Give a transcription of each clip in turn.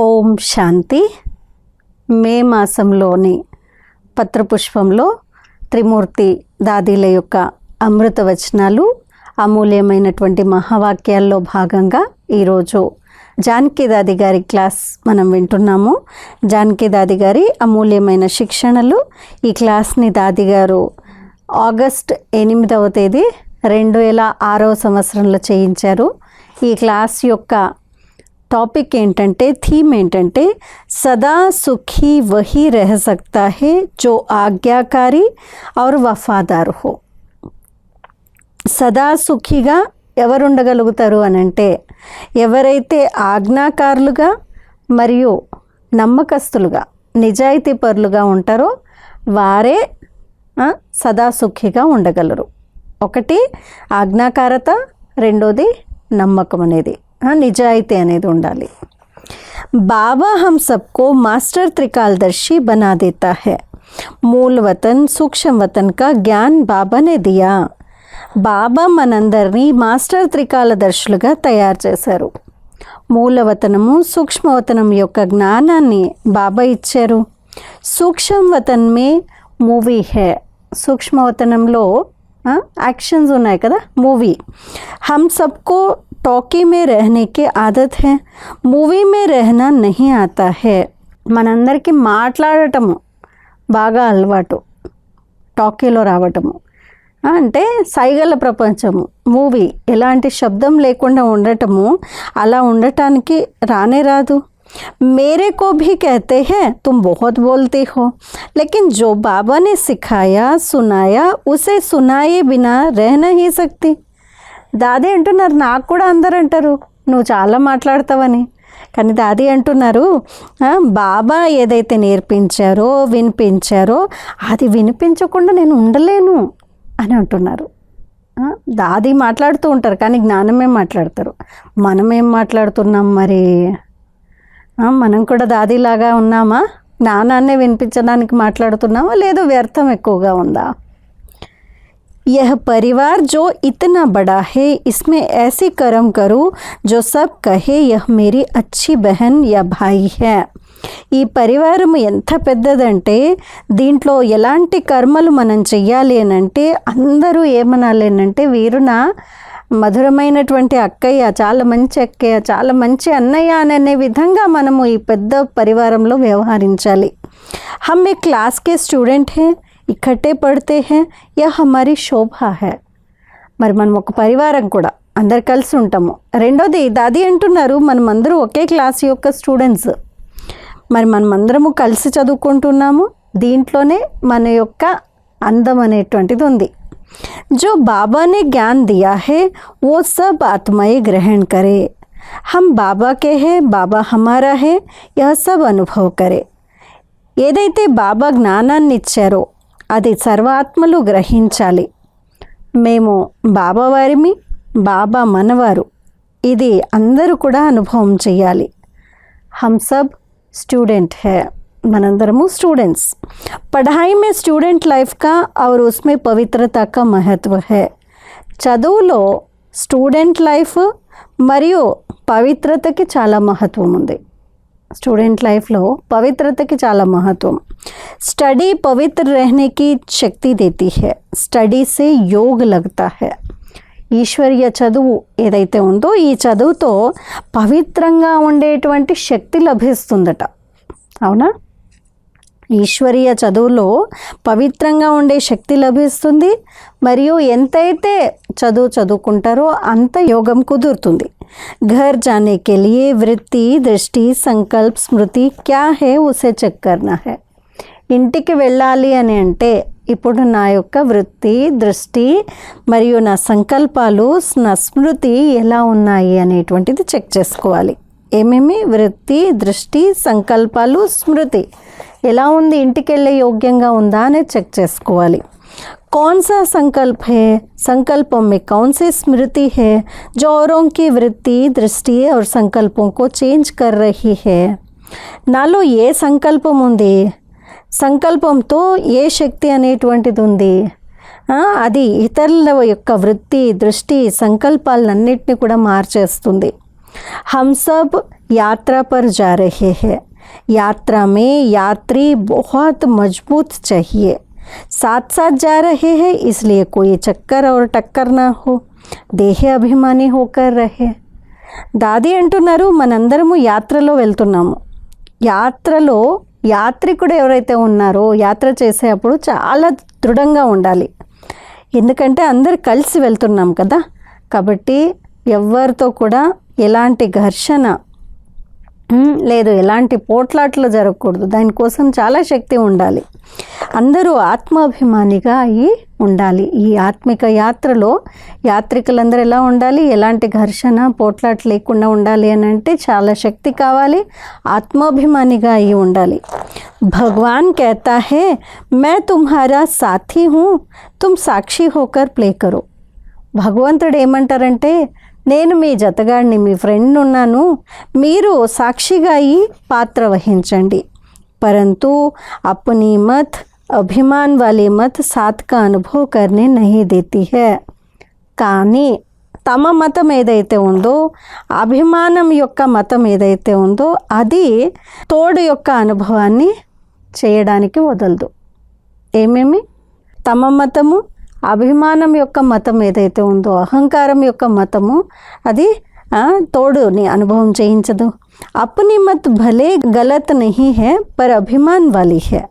ఓం శాంతి. మే మాసంలోని పత్రపుష్పంలో త్రిమూర్తి దాదీల యొక్క అమృత వచనాలు అమూల్యమైనటువంటి మహావాక్యాల్లో భాగంగా ఈరోజు జానకి దాది గారి క్లాస్ మనం వింటున్నాము. జానకి దాది గారి అమూల్యమైన శిక్షణలు ఈ క్లాస్ని దాది గారు ఆగస్ట్ ఎనిమిదవ తేదీ రెండు వేల ఆరవ సంవత్సరంలో చేయించారు. ఈ క్లాస్ యొక్క టాపిక్ ఏంటంటే థీమ్ ఏంటంటే సదా సుఖీ వహీ రహ సక్తా హే జో ఆజ్ఞాకారి ఔర్ వఫాదారు హో. సదా సుఖిగా ఎవరు ఉండగలుగుతారు అని అంటే ఎవరైతే ఆజ్ఞాకారులుగా మరియు నమ్మకస్తులుగా నిజాయితీ పరులుగా ఉంటారో వారే సదా సుఖిగా ఉండగలరు. ఒకటి ఆజ్ఞాకారత. రెండోది నమ్మకం అనేది. నిజాయితీ అనేది ఉండాలి बाबा हम सबको मास्टर त्रिकालदर्शी बना देता है मूल वतन सूक्ष्म वतन का ज्ञान బాబా ने दिया బాబా మనందరినీ మాస్టర్ త్రికాలదర్శులుగా తయారు చేశారు మూలవతనము సూక్ష్మవతనం యొక్క జ్ఞానాన్ని బాబా ఇచ్చారు సూక్ష్మ వతన్ మే మూవీ హే సూక్ష్మవతనంలో ఆ, యాక్షన్స్ ఉన్నాయి కదా మూవీ हम सबको टॉकी में रहने की आदत है మూవీ మే रहना नहीं आता है మనందరికీ మాట్లాడటము బాగా అలవాటు టాకీలో రావటము ఆ, అంటే సైగల ప్రపంచము మూవీ ఎలాంటి శబ్దం లేకుండా ఉండటము అలా ఉండటానికి రానే రాదు मेरे को भी कहते हैं तुम बहुत बोलते हो लेकिन जो बाबा ने सिखाया सुनाया उसे सुनाए बिना रह नहीं सकती దాది అంటున్నారు నాకు కూడా అందరు అంటారు. నువ్వు చాలా మాట్లాడతావని. కానీ దాది అంటున్నారు బాబా ఏదైతే నేర్పించారో వినిపించారో అది వినిపించకుండా నేను ఉండలేను అని అంటున్నారు. దాది మాట్లాడుతూ ఉంటారు కానీ జ్ఞానమే మాట్లాడతారు. మనం ఏం మాట్లాడుతున్నాం మరి? మనం కూడా దాదిలాగా ఉన్నామా? జ్ఞానాన్నే వినిపించడానికి మాట్లాడుతున్నామా లేదు వ్యర్థం ఎక్కువగా ఉందా? यह परिवार जो इतना बड़ा है इसमें ऐसे कर्म करो जो सब कहे यह मेरी अच्छी बहन या भाई है ఈ పరివారం ఎంత పెద్దదంటే దీంట్లో ఎలాంటి కర్మలు మనం చెయ్యాలి అని అంటే అందరూ ఏమనాలి అని అంటే వీరు నా మధురమైనటువంటి అక్కయ్య చాలా మంచి అక్కయ్య చాలా మంచి అన్నయ్య అని అనే విధంగా మనము ఈ పెద్ద పరివారంలో వ్యవహరించాలి हम एक क्लास के स्टूडेंट हैं ఇకట్టే పడితే హే యా హమారి శోభ హే. మరి మనం ఒక పరివారం కూడా అందరు కలిసి ఉంటాము. రెండోది దాది అంటున్నారు మనమందరూ ఒకే క్లాస్ యొక్క స్టూడెంట్స్. మరి మనమందరము కలిసి చదువుకుంటున్నాము దీంట్లోనే మన యొక్క అందం అనేటువంటిది ఉంది. జో బాబానే జ్ఞాన్ దియా హే ఓ సబ్ ఆత్మయే గ్రహణ కరే. హమ్ బాబా కే హే బాబా హమారా హే యా సబ్ అనుభవ కరే. ఏదైతే బాబా జ్ఞానాన్ని ఇచ్చారో అది సర్వాత్మలు గ్రహించాలి. మేము బాబావారిమి బాబా మనవారు. ఇది అందరూ కూడా అనుభవం చేయాలి హంసబ్ స్టూడెంట్ హే. మనందరము స్టూడెంట్స్. పఢాయి మే స్టూడెంట్ లైఫ్ కా ఔర్ ఉస్మే పవిత్రత కా మహత్వ హే. చదువులో స్టూడెంట్ లైఫ్ మరియు పవిత్రతకి చాలా మహత్వం ఉంది. స్టూడెంట్ లైఫ్లో పవిత్రతకి చాలా మహత్వం స్టడీ పవిత్ర रहने की శక్తి देती है స్టడీ से योग लगता है ఈశ్వరీయ చదువు ఏదైతే ఉందో ఈ చదువుతో పవిత్రంగా ఉండేటువంటి శక్తి లభిస్తుందట అవునా ఈశ్వరీయ చదువులో పవిత్రంగా ఉండే శక్తి లభిస్తుంది మరియు ఎంతైతే చదువు చదువుకుంటారో అంత యోగం కుదురుతుంది घर जाने के लिए वृत्ति दृष्टि संकल्प स्मृति क्या है उसे చెక్ करना है ఇంటికి వెళ్ళాలి అని అంటే ఇప్పుడు నా యొక్క వృత్తి దృష్టి మరియు నా సంకల్పాలు నా స్మృతి ఎలా ఉన్నాయి అనేటువంటిది చెక్ చేసుకోవాలి ఏమేమి వృత్తి దృష్టి సంకల్పాలు స్మృతి ఎలా ఉంది ఇంటికి వెళ్ళే యోగ్యంగా ఉందా అనేది చెక్ చేసుకోవాలి कौन सा संकल्प है संकल्पों में कौन सी स्मृति है जो औरों की वृत्ति दृष्टि और संकल्पों को चेंज कर रही है నాలో ఏ సంకల్పం ఉంది సంకల్పంతో ఏ శక్తి అనేటువంటిది ఉంది ఆ, అది ఇతరుల యొక్క వృత్తి దృష్టి సంకల్పాలన్నింటినీ కూడా మార్చేస్తుంది हम सब यात्रा पर जा रहे हैं यात्रा में यात्री बहुत मजबूत चाहिए साथ साथ जा रहे हैं इसलिए कोई चक्कर और टक्कर ना हो దేహ అభిమాని హోకర్ రహే దాది అంటున్నారు మనందరము యాత్రలో వెళ్తున్నాము యాత్రలో యాత్రికుడు ఎవరైతే ఉన్నారో యాత్ర చేసేటప్పుడు చాలా దృఢంగా ఉండాలి ఎందుకంటే అందరు కలిసి వెళ్తున్నాం కదా కాబట్టి ఎవరితో కూడా ఎలాంటి ఘర్షణ ఉమ్, లేదు ఎలాంటి పోట్లాట్లు జరగకూడదు. దానికోసం చాలా శక్తి ఉండాలి. అందరూ ఆత్మాభిమానిగా అయి ఉండాలి. ఈ ఆత్మిక యాత్రలో యాత్రికులందరూ ఎలా ఉండాలి? ఎలాంటి ఘర్షణ పోట్లాట లేకుండా ఉండాలి అని అంటే చాలా శక్తి కావాలి. ఆత్మాభిమానిగా అయి ఉండాలి. భగవాన్ కేతా హే మే తుమ్హారా సాథీ హూ తుమ్ సాక్షి హోకర్ ప్లే కరో. భగవంతుడు ఏమంటారంటే నేను మీ జతగాడిని మీ ఫ్రెండ్ ఉన్నాను మీరు సాక్షిగా ఈ పాత్ర వహించండి परंतु अपनी मत अभिमान वाली मत साथ का अनुभव करने नहीं देती है కానీ తమ మతం ఏదైతే ఉందో అభిమానం యొక్క మతం ఏదైతే ఉందో అది తోడు యొక్క అనుభవాన్ని చేయడానికి వదలదు ఏమేమి తమ మతము अभिमान యొక్క మతం ఏదైతే ఉందో, అహంకారం యొక్క మతము, అది తోడుని अपनी मत भले गलत नहीं है पर अभिमान वाली है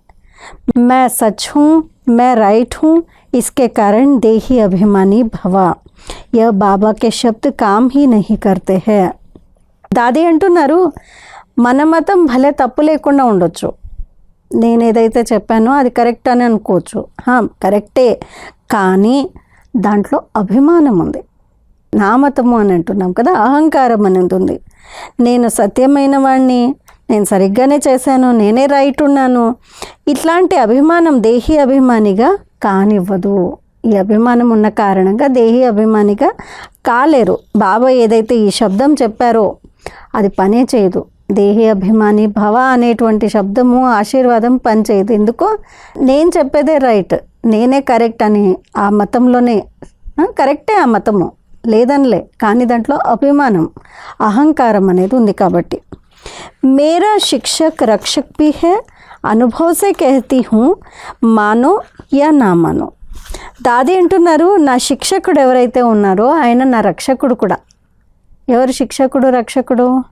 मैं सच हूँ मैं राइट हूँ इसके कारण देही अभिमानी भवा यह बाबा के शब्द काम ही नहीं करते हैं दादी అంటున్నారు मन మతం भले तप లేకుండా ఉండొచ్చు. నేను ఏదైతే చెప్పానో అది కరెక్ట్ అని అనుకోవచ్చు. హా, కరెక్టే. కానీ దాంట్లో అభిమానం ఉంది. నా మతము అని అంటున్నాం కదా అహంకారం అనేది ఉంది నేను సత్యమైన వాడిని నేను సరిగ్గానే చేశాను నేనే రైట్ ఉన్నాను. ఇట్లాంటి అభిమానం దేహి అభిమానిగా కానివ్వదు. ఈ అభిమానం ఉన్న కారణంగా దేహి అభిమానిగా కాలేరు. బాబా ఏదైతే ఈ శబ్దం చెప్పారో అది పనే చేయదు. దేహి అభిమాని భవ అనేటువంటి శబ్దము ఆశీర్వాదం పనిచేయదు. ఎందుకో? నేను చెప్పేదే రైట్. నేనే కరెక్ట్ అని ఆ మతంలోనే కరెక్టే ఆ మతము. లేదనిలే కానీ దాంట్లో అభిమానం అహంకారం అనేది ఉంది కాబట్టి. మేరా శిక్షక్ రక్షక్ భీ హే అనుభవసే కహతీ హూ మానో యా నా మానో. దాది అంటున్నారు నా శిక్షకుడు ఎవరైతే ఉన్నారో ఆయన నా రక్షకుడు కూడా. ఎవరు శిక్షకుడు రక్షకుడు?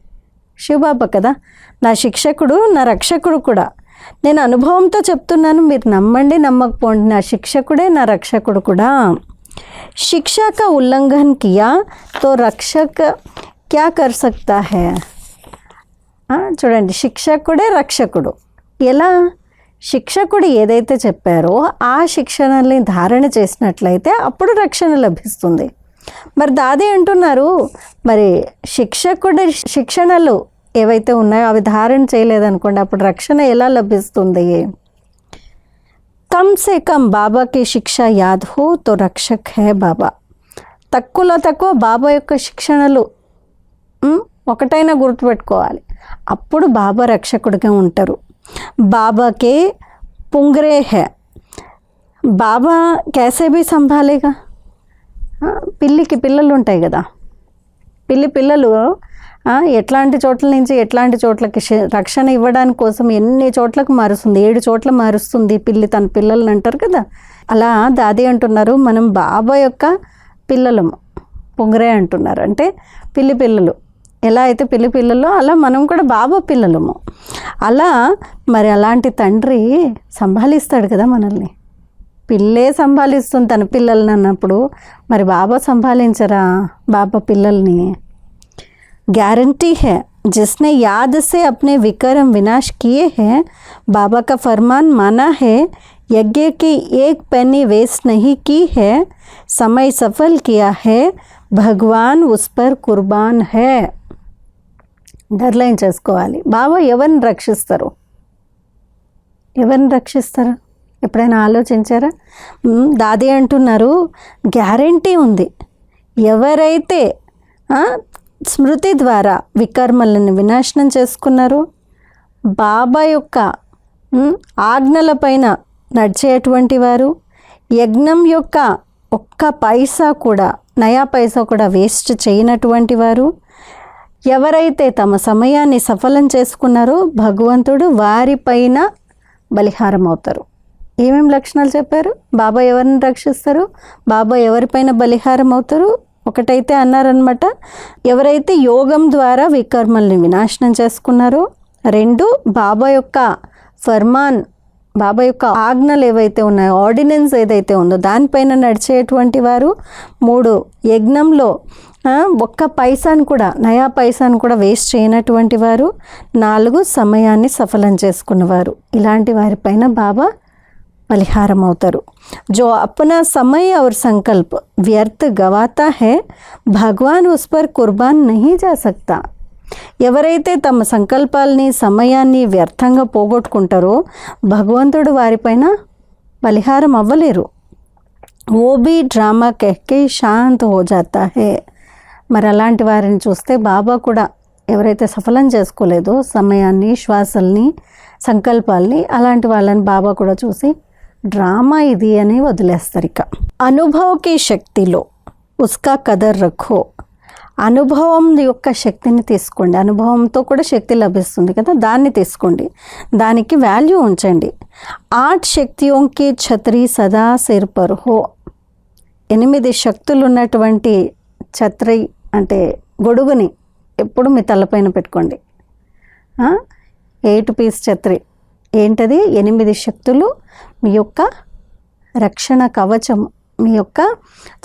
శివబాబా కదా నా శిక్షకుడు నా రక్షకుడు కూడా నేను అనుభవంతో చెప్తున్నాను మీరు నమ్మండి నమ్మకపోండి నా శిక్షకుడే నా రక్షకుడు కూడా शिक्षा का उल्लंघन किया तो रक्षक क्या कर सकता है ఆ, చూడండి శిక్షకుడే రక్షకుడు ఎలా శిక్షకుడు ఏదైతే చెప్పారో ఆ శిక్షణల్ని ధారణ చేసినట్లయితే అప్పుడు రక్షణ లభిస్తుంది మరి దాది అంటున్నారు మరి శిక్షకుడి శిక్షణలు ఏవైతే ఉన్నాయో అవి ధారణ చేయలేదనుకోండి అప్పుడు రక్షణ ఎలా లభిస్తుంది కమ్ సే కమ్ బాబా కి శిక్ష యాద్ హో తో రక్షక్ హే బాబా తక్కువలో తక్కువ బాబా యొక్క శిక్షణలు ఉమ్, ఒకటైనా గుర్తుపెట్టుకోవాలి అప్పుడు బాబా రక్షకుడిగా ఉంటారు బాబాకే పుంగరే హే బాబా कैसे भी సంభాలేగా ఆ, పిల్లికి పిల్లలు ఉంటాయి కదా. పిల్లి పిల్లలు ఎట్లాంటి చోట్ల నుంచి ఎట్లాంటి చోట్లకి శ- రక్షణ ఇవ్వడానికి కోసం ఎన్ని చోట్లకు మారుస్తుంది? ఏడు చోట్ల మారుస్తుంది పిల్లి తన పిల్లల్ని అంటారు కదా. అలా దాది అంటున్నారు మనం బాబా యొక్క పిల్లలము పొంగరే అంటున్నారు. అంటే పిల్లి పిల్లలు. ఎలా అయితే పిల్లి పిల్లలు అలా మనం కూడా బాబా పిల్లలము. అలా మరి అలాంటి తండ్రి సంభాలిస్తాడు కదా మనల్ని. పిల్లే సంభాలిస్తుంది తన పిల్లల్ని అన్నప్పుడు మరి బాబా సంభాలించరా బాబా పిల్లల్ని गारंटी है जिसने याद से अपने विक्रम विनाश किए हैं बाबा का फरमान माना है यज्ञ की एक पेनी वेस्ट नहीं की है समय सफल किया है भगवान उस पर कुर्बान है అండర్లైన్ చేసుకోవాలి బాబా ఎవరిని రక్షిస్తారు ఎవరిని రక్షిస్తారు ఎప్పుడైనా ఆలోచించారా? దాది అంటున్నారు గ్యారంటీ ఉంది. ఎవరైతే స్మృతి ద్వారా వికర్మలను వినాశనం చేసుకున్నారో బాబా యొక్క మ్, ఆజ్ఞలపైన నడిచేటువంటి వారు యజ్ఞం యొక్క ఒక్క పైసా కూడా నయా పైసా కూడా వేస్ట్ చేయనటువంటి వారు ఎవరైతే తమ సమయాన్ని సఫలం చేసుకున్నారో భగవంతుడు వారిపైన బలిహారం అవుతారు ఏమేమి లక్షణాలు చెప్పారు? బాబా ఎవరిని రక్షిస్తారు? బాబా ఎవరిపైన బలిహారం అవుతారు? ఒకటైతే అన్నారనమాట ఎవరైతే యోగం ద్వారా వికర్మల్ని వినాశనం చేసుకున్నారో రెండు బాబా యొక్క ఫర్మాన్ బాబా యొక్క ఆజ్ఞలు ఏవైతే ఉన్నాయో ఆర్డినెన్స్ ఏదైతే ఉందో దానిపైన నడిచేటువంటి వారు. మూడు యజ్ఞంలో ఒక్క పైసాను కూడా నయా పైసాను కూడా వేస్ట్ చేయనటువంటి వారు. నాలుగు సమయాన్ని సఫలం చేసుకున్నవారు. ఇలాంటి వారిపైన బాబా बलिहारम अवतारू जो अपना समय और संकल्प व्यर्थ गवाता है भगवान उस पर कुर्बान नहीं जा सकता ఎవరైతే తమ సంకల్పాల్ని సమయాన్ని వ్యర్థంగా పోగొట్టుకుంటారో భగవంతుడు వారిపైన బలిహారం అవ్వలేరు ఓ బీ డ్రామా కెక్కి శాంత్ హో జాతా హే మరి అలాంటి వారిని చూస్తే బాబా కూడా ఎవరైతే సఫలం చేసుకోలేదో సమయాన్ని శ్వాసల్ని సంకల్పాల్ని అలాంటి వాళ్ళని బాబా కూడా చూసి డ్రామా ఇది అని వదిలేస్తారు ఇక. అనుభవకి శక్తిలో ఉస్కా కదర్ రఖో. అనుభవం యొక్క శక్తిని తీసుకోండి. అనుభవంతో కూడా శక్తి లభిస్తుంది కదా దాన్ని తీసుకోండి. దానికి వాల్యూ ఉంచండి. ఆట్ శక్తియోంకి ఛత్రి సదా సిర్ పర్ హో. ఎనిమిది శక్తులు ఉన్నటువంటి ఛత్రి అంటే గొడుగుని ఎప్పుడు మీ తలపైన పెట్టుకోండి. ఎయిట్ పీస్ ఛత్రి. ఏంటది? ఎనిమిది శక్తులు మీ యొక్క రక్షణ కవచం మీ యొక్క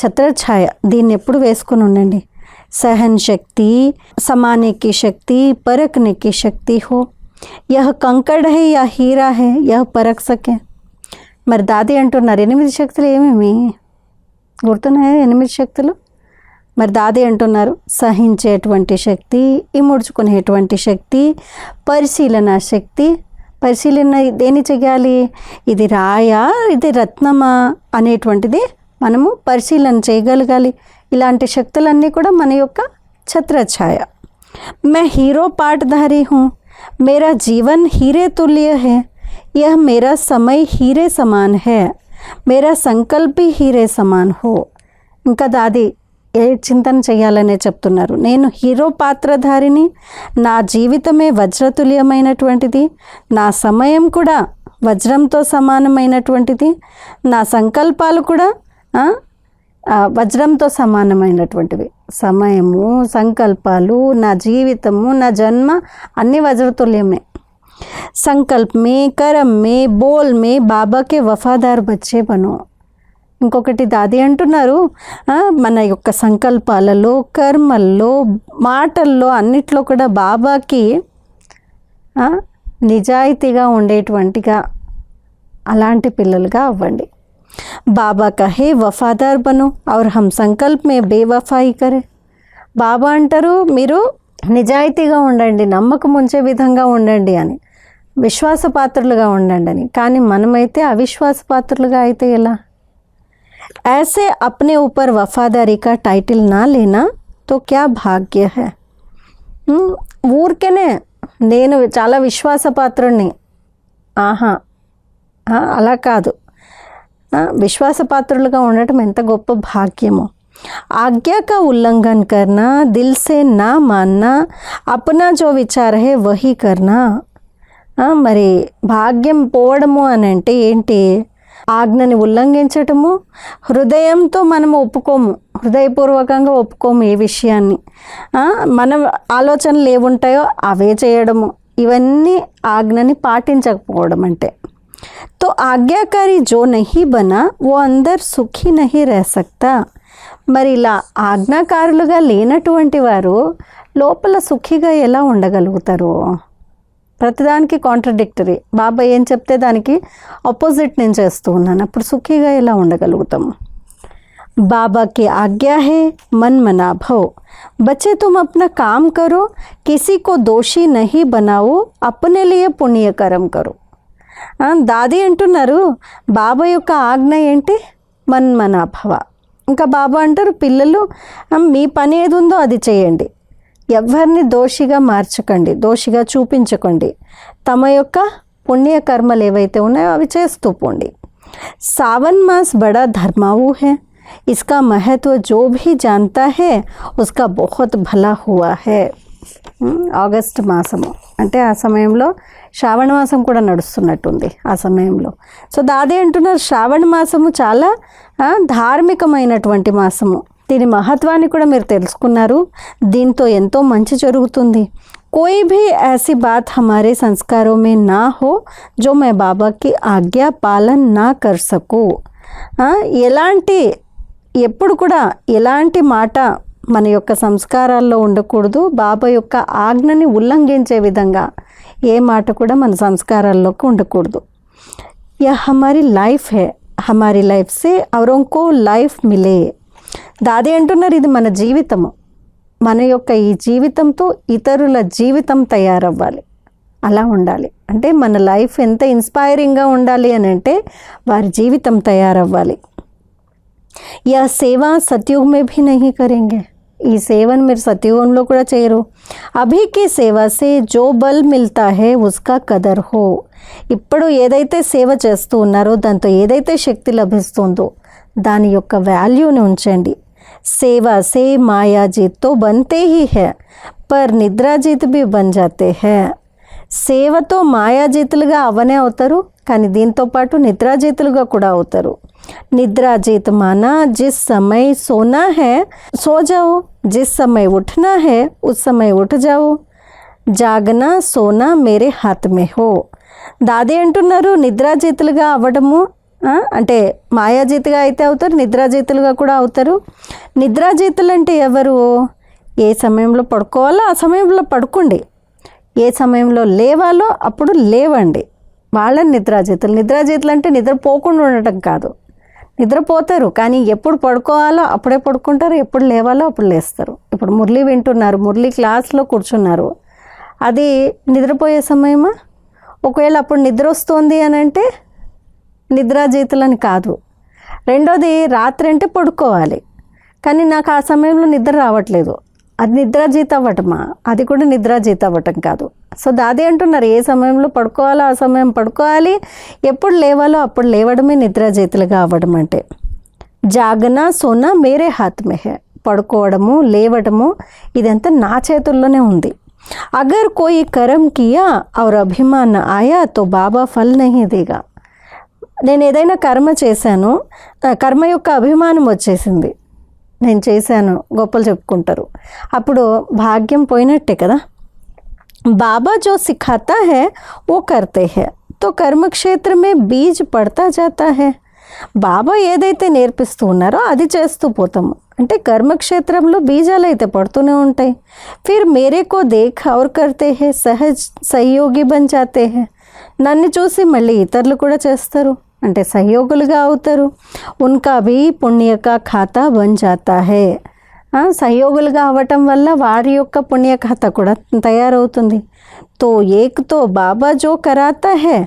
ఛత్రఛాయ దీన్ని ఎప్పుడు వేసుకుని ఉండండి. సహన్ శక్తి సమానికి శక్తి పరక్నికి శక్తి హో. యహ కంకడ్ హే యా హీరా హే యహ పరక్ సకే మరి దాది అంటున్నారు ఎనిమిది శక్తులు ఏమేమి? గుర్తున్నాయా ఎనిమిది శక్తులు? మరి దాది అంటున్నారు సహించేటువంటి శక్తి ఇముడ్చుకునేటువంటి శక్తి పరిశీలన శక్తి పరిశీలన దేని చేయాలి ఇది రాయా ఇది రత్నమా అనేటువంటిది మనము పరిశీలన చేయగలగాలి ఇలాంటి శక్తులన్నీ కూడా మన యొక్క ఛత్రఛాయ मैं हीरो पाटधारी हूँ मेरा जीवन हीरे तुल्य है यह मेरा समय हीरे समान है मेरा संकल्प भी हीरे समान हो ఇంకా దాది ఏ చింతన చేయాలనే చెప్తున్నారు. నేను హీరో పాత్రధారిని నా జీవితమే వజ్రతుల్యమైనటువంటిది నా సమయం కూడా వజ్రంతో సమానమైనటువంటిది నా సంకల్పాలు కూడా వజ్రంతో సమానమైనటువంటివి. సమయము సంకల్పాలు నా జీవితము నా జన్మ అన్ని వజ్రతుల్యమే. సంకల్ప్ మే కరం మే బోల్ మే బాబాకే వఫాదార్ బచ్చే పను ఇంకొకటి దాది అంటున్నారు. మన యొక్క సంకల్పాలలో కర్మల్లో మాటల్లో అన్నిట్లో కూడా బాబాకి నిజాయితీగా ఉండేటువంటిగా అలాంటి పిల్లలుగా అవ్వండి. బాబా కహే వఫాదార్ బను అవర్ హమ్ సంకల్ప్ మే బేవఫాయి కరే. బాబా అంటారు మీరు నిజాయితీగా ఉండండి నమ్మకం ఉంచే విధంగా ఉండండి అని విశ్వాసపాత్రులుగా ఉండండి అని. కానీ మనమైతే అవిశ్వాస పాత్రలుగా అయితే ఎలా? ऐसे अपने ऊपर वफादारी का टाइटल ना लेना तो क्या भाग्य है ఉమ్, ఊరికేనే నేను చాలా విశ్వాసపాత్రుణ్ణి ఆహా ఆ, అలా కాదు ఆ, విశ్వాసపాత్రులుగా ఉండటం ఎంత గొప్ప భాగ్యమో आज्ञा का उल्लंघन करना दिल से ना मानना अपना जो विचार है वही करना ఆ, మరి భాగ్యం పోవడము అని అంటే ఏంటి ఆజ్ఞని ఉల్లంఘించటము హృదయంతో మనం ఒప్పుకోము హృదయపూర్వకంగా ఒప్పుకోము ఏ విషయాన్ని. మన ఆలోచనలు ఏముంటాయో అవే చేయడము. ఇవన్నీ ఆజ్ఞని పాటించకపోవడం అంటే. తో ఆజ్ఞాకారి జో నహి బనా ఓ అందరు సుఖి నహి రహసక్తా మరి ఇలా ఆజ్ఞాకారులుగా లేనటువంటి వారు లోపల సుఖిగా ఎలా ఉండగలుగుతారు? ప్రతిదానికి కాంట్రడిక్టరీ బాబా ఏం చెప్తే దానికి ఆపోజిట్ నేను చేస్తూ ఉన్నాను అప్పుడు సుఖిగా ఎలా ఉండగలుగుతాము बाबा की आज्ञा है मन मना भव बच्चे तुम अपना काम करो किसी को दोषी नहीं बनाओ अपने लिए पुण्य कर्म करो ఆ, దాది అంటున్నారు బాబా యొక్క ఆజ్ఞ ఏంటి మన్మనాభవ ఇంకా బాబా అంటారు పిల్లలు ఆ, మీ పని ఏది ఉందో అది చేయండి ఎవరిని దోషిగా మార్చకండి దోషిగా చూపించకండి తమ యొక్క పుణ్యకర్మలు ఏవైతే ఉన్నాయో అవి చేస్తూ పోండి सावन मास बड़ा धर्माऊ है इसका महत्व जो भी जानता है उसका बहुत भला हुआ है ఉమ్, ఆగస్ట్ మాసము అంటే ఆ సమయంలో శ్రావణ మాసం కూడా నడుస్తున్నట్టుంది ఆ సమయంలో సో దాదే అంటున్నారు శ్రావణ మాసము చాలా ఆ, ధార్మికమైనటువంటి మాసము దీని మహత్వాన్ని కూడా మీరు తెలుసుకున్నారు దీంతో ఎంతో మంచి జరుగుతుంది कोई भी ऐसी बात हमारे संस्कारों में ना हो जो मैं बाबा की आज्ञा पालन ना कर सकूं ఆ, ఎలాంటి ఎప్పుడు కూడా ఎలాంటి మాట మన యొక్క సంస్కారాల్లో ఉండకూడదు బాబా యొక్క ఆజ్ఞని ఉల్లంఘించే విధంగా ఏ మాట కూడా మన సంస్కారాల్లోకి ఉండకూడదు यह हमारी लाइफ है हमारी लाइफ से औरों को लाइफ मिले దాది అంటున్నారు ఇది మన జీవితము. మన యొక్క ఈ జీవితంతో ఇతరుల జీవితం తయారవ్వాలి. అలా ఉండాలి. అంటే మన లైఫ్ ఎంత ఇన్స్పైరింగ్గా ఉండాలి అని అంటే వారి జీవితం తయారవ్వాలి. యా సేవ సత్యుగమే భీ నహీ కరేంగే. ఈ సేవను మీరు సత్యుగంలో కూడా చేయరు. అభికి సేవ సే జో బల్ మిల్తా హే ఉస్కా కదర్ హో. ఇప్పుడు ఏదైతే సేవ చేస్తూ ఉన్నారో దాంతో ఏదైతే శక్తి లభిస్తుందో దాని యొక్క వాల్యూని ఉంచండి. సేవ సే మాయాజీత్ తో బంతే he hey per నిద్రాజీత్ Bhi bun జాతే హే సేవతో మాయాజీతులుగా అవనే అవుతారు కానీ దీంతో పాటు నిద్రాజీతులుగా కూడా అవుతారు నిద్రాజీత్ మానా जिस समय सोना है सो जाओ जिस समय उठना है उस समय उठ जाओ జాగనా సోనా మేరే హాత్ మే హో దాది అంటున్నారు నిద్రాజీతులుగా అవ్వడము ఆ, అంటే మాయాజీతిగా అయితే అవుతారు నిద్రాజీతులుగా కూడా అవుతారు. నిద్రాజీతులు అంటే ఎవరు? ఏ సమయంలో పడుకోవాలో ఆ సమయంలో పడుకోండి. ఏ సమయంలో లేవాలో అప్పుడు లేవండి. వాళ్ళని నిద్రాజీతులు. నిద్రాజీతులు అంటే నిద్రపోకుండా ఉండటం కాదు. నిద్రపోతారు కానీ ఎప్పుడు పడుకోవాలో అప్పుడే పడుకుంటారు ఎప్పుడు లేవాలో అప్పుడు లేస్తారు. ఇప్పుడు మురళి వింటున్నారు మురళి క్లాస్లో కూర్చున్నారు. అది నిద్రపోయే సమయమా? ఒకవేళ అప్పుడు నిద్ర వస్తుంది అని అంటే నిద్రాజీతులని కాదు. రెండోది రాత్రి అంటే పడుకోవాలి. కానీ నాకు ఆ సమయంలో నిద్ర రావట్లేదు. అది నిద్రాజీత అవ్వటమా అది కూడా నిద్రాజీత అవ్వటం కాదు. సో దాది అంటున్నారు ఏ సమయంలో పడుకోవాలో ఆ సమయం పడుకోవాలి. ఎప్పుడు లేవాలో అప్పుడు లేవడమే నిద్రాజీతులుగా అవ్వడం అంటే. జాగనా సోనా మేరే హాత్ హే పడుకోవడము లేవడము ఇదంతా నా చేతుల్లోనే ఉంది. అగర్ కోయి కరం కియా और అభిమాన ఆయా తో బాబా ఫల్ నహీ దేగా. నేను ఏదైనా కర్మ చేశాను కర్మ యొక్క అభిమానం వచ్చేసింది. నేను చేశాను గొప్పలు చెప్పుకుంటారు. అప్పుడు భాగ్యం పోయినట్టే కదా. బాబా జో సిఖాతా హే ఓ కర్తే హే. తో కర్మక్షేత్రమే బీజ్ పడతా జాతా హే. బాబా ఏదైతే నేర్పిస్తూ ఉన్నారో అది చేస్తూ పోతాము అంటే కర్మక్షేత్రంలో బీజాలు అయితే పడుతూనే ఉంటాయి. ఫిర్ మేరేకో దేఖ ఔర్ కర్తే హే సహజ్ సహయోగి బన్ జాతే హే. నన్ను చూసి మళ్ళీ ఇతరులు కూడా చేస్తారు. అంటే సహయోగులుగా అవుతారు ఉన్కా భీ పుణ్యక ఖాతా బన్ జాతా హే ఆ, సహయోగులుగా అవ్వటం వల్ల వారి యొక్క పుణ్యకథ కూడా తయారవుతుంది తో ఏక్తో బాబా జో కరాతా హే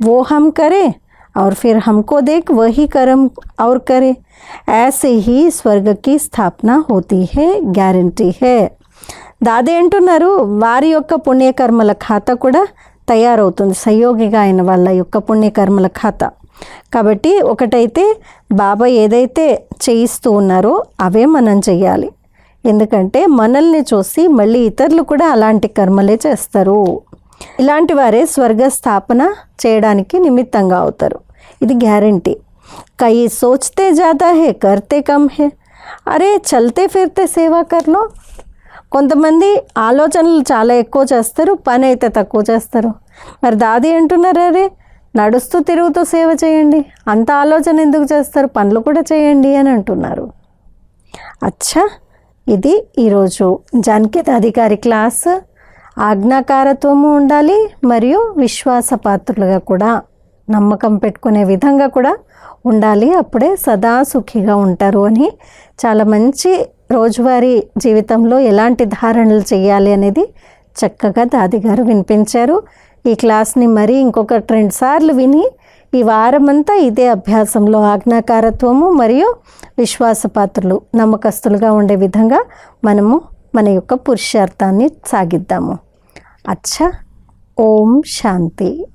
वो हम करें और फिर हमको देख वही कर्म और करे ऐसे ही स्वर्ग की स्थापना होती है గ్యారంటీ है దాదే అంటున్నారు వారి యొక్క పుణ్యకర్మల ఖాతా కూడా తయారవుతుంది సహయోగిగా అయిన వాళ్ళ యొక్క పుణ్యకర్మల ఖాతా కాబట్టి ఒకటైతే బాబా ఏదైతే చేయిస్తూ ఉన్నారో అవే మనం చెయ్యాలి ఎందుకంటే మనల్ని చూసి మళ్ళీ ఇతరులు కూడా అలాంటి కర్మలే చేస్తారు. ఇలాంటి వారే స్వర్గ స్థాపన చేయడానికి నిమిత్తంగా అవుతారు. ఇది గ్యారంటీ. కై సోచితే జాదా హే కర్తే కమ్ హే. అరే చల్తే ఫిర్తే సేవా కర్లో. కొంతమంది ఆలోచనలు చాలా ఎక్కువ చేస్తారు పని అయితే తక్కువ చేస్తారు. మరి దాది అంటున్నారు అరే నడుస్తూ తిరుగుతూ సేవ చేయండి. అంత ఆలోచన ఎందుకు చేస్తారు? పనులు కూడా చేయండి అని అంటున్నారు. అచ్చా! ఇది ఈరోజు జాన్కిత్ అధికారి క్లాస్. ఆజ్ఞాకారత్వము ఉండాలి మరియు విశ్వాసపాత్రులుగా కూడా నమ్మకం పెట్టుకునే విధంగా కూడా ఉండాలి. అప్పుడే సదా సుఖిగా ఉంటారు అని చాలా మంచి రోజువారీ జీవితంలో ఎలాంటి ధారణలు చేయాలి అనేది చక్కగా దాది గారు వినిపించారు. ఈ క్లాస్ని మరీ ఇంకొక రెండు సార్లు విని ఈ వారమంతా ఇదే అభ్యాసంలో ఆజ్ఞాకారత్వము మరియు విశ్వాసపాత్రులు నమ్మకస్తులుగా ఉండే విధంగా మనము మన యొక్క పురుషార్థాన్ని సాగిద్దాము. అచ్చా ఓం శాంతి.